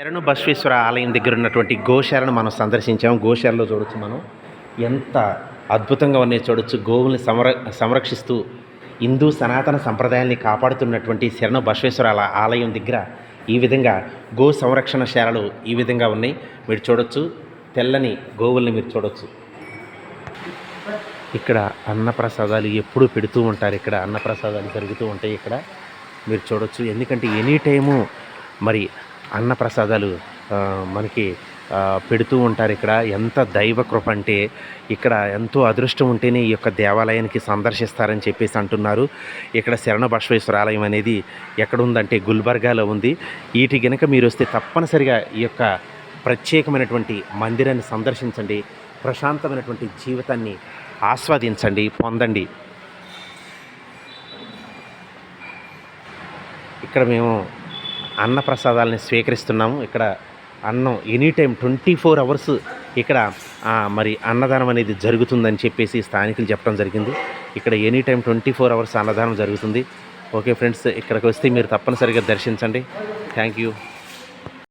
శరణు బశ్వేశ్వర ఆలయం దగ్గర ఉన్నటువంటి గోశాలను మనం సందర్శించాము. గోశాలలో చూడొచ్చు మనం. ఎంత అద్భుతంగా ఉన్నాయి చూడొచ్చు. గోవుల్ని సంర సంరక్షిస్తూ హిందూ సనాతన సంప్రదాయాల్ని కాపాడుతున్నటువంటి శరణు బశ్వేశ్వర ఆలయం దగ్గర ఈ విధంగా గో సంరక్షణ శాలలు ఈ విధంగా ఉన్నాయి. మీరు చూడొచ్చు. తెల్లని గోవుల్ని మీరు చూడొచ్చు. ఇక్కడ అన్నప్రసాదాలు ఎప్పుడూ పెడుతూ ఉంటారు. ఇక్కడ అన్నప్రసాదాలు జరుగుతూ ఉంటాయి. ఇక్కడ మీరు చూడొచ్చు. ఎందుకంటే ఎనీ టైము మరి అన్నప్రసాదాలు మనకి పెడుతూ ఉంటారు ఇక్కడ. ఎంత దైవ కృప అంటే ఇక్కడ ఎంతో అదృష్టం ఉంటేనే ఈ యొక్క దేవాలయానికి సందర్శిస్తారని చెప్పేసి అంటున్నారు. ఇక్కడ శరణ బసవేశ్వర ఆలయం అనేది ఎక్కడ ఉందంటే గుల్బర్గాలో ఉంది. వీటి గనుక మీరు వస్తే తప్పనిసరిగా ఈ యొక్క ప్రత్యేకమైనటువంటి మందిరాన్ని సందర్శించండి. ప్రశాంతమైనటువంటి జీవితాన్ని ఆస్వాదించండి పొందండి. ఇక్కడ మేము అన్న ప్రసాదాలని స్వీకరిస్తున్నాము. ఇక్కడ అన్నం any time twenty four hours ఇక్కడ మరి అన్నదానం అనేది జరుగుతుందని చెప్పేసి స్థానికులు చెప్పడం జరిగింది. ఇక్కడ any time twenty four hours అన్నదానం జరుగుతుంది. ఓకే ఫ్రెండ్స్ ఇక్కడికి వస్తే మీరు తప్పనిసరిగా దర్శించండి. Thank you.